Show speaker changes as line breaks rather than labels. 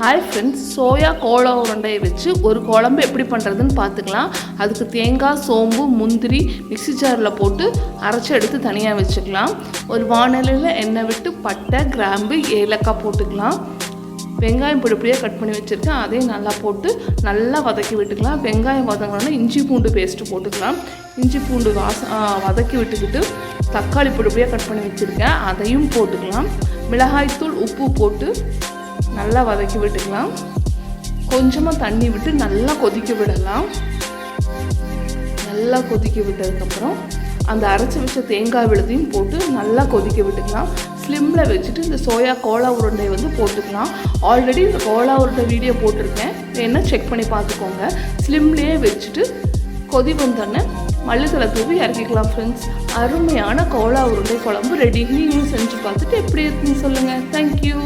Hi friends soya Cola உருண்டையை வச்சு ஒரு குழம்பு எப்படி பண்ணுறதுன்னு பார்த்துக்கலாம். அதுக்கு தேங்காய் சோம்பு முந்திரி மிக்ஸி ஜாரில் போட்டு அரைச்சி எடுத்து தனியாக வச்சுக்கலாம். ஒரு வானலியில் எண்ணெய் விட்டு பட்டை கிராம்பு ஏலக்காய் போட்டுக்கலாம். வெங்காயம் பொடி பொடியாக கட் பண்ணி வச்சுருக்கேன். அதையும் நல்லா போட்டு நல்லா வதக்கி விட்டுக்கலாம். வெங்காயம் வதங்கினோன்னா இஞ்சி பூண்டு பேஸ்ட்டு போட்டுக்கலாம். இஞ்சி பூண்டு வாச வதக்கி விட்டுக்கிட்டு தக்காளி பொடி பொடியாக கட் பண்ணி வச்சுருக்கேன். அதையும் போட்டுக்கலாம். மிளகாய்த்தூள் உப்பு போட்டு நல்லா வதக்கி விட்டுக்கலாம். கொஞ்சமாக தண்ணி விட்டு நல்லா கொதிக்க விடலாம். நல்லா கொதிக்க விட்டதுக்கப்புறம் அந்த அரைச்சி வச்ச தேங்காய் விழுதையும் போட்டு நல்லா கொதிக்க விட்டுக்கலாம். ஸ்லிம்மில் வச்சுட்டு இந்த சோயா கோலா உருண்டையை வந்து போட்டுக்கலாம். ஆல்ரெடி இந்த கோலா உருண்டை வீடியோ போட்டிருக்கேன். வேணால் செக் பண்ணி பார்த்துக்கோங்க. ஸ்லிம்லேயே வச்சுட்டு கொதி வந்தோடனே மல்லித்தலை தூவி இறக்கிக்கலாம் ஃப்ரெண்ட்ஸ் அருமையான கோலா உருண்டை குழம்பு ரெடி நீங்களும் செஞ்சு பார்த்துட்டு எப்படி இருக்குன்னு சொல்லுங்கள் தேங்க்யூ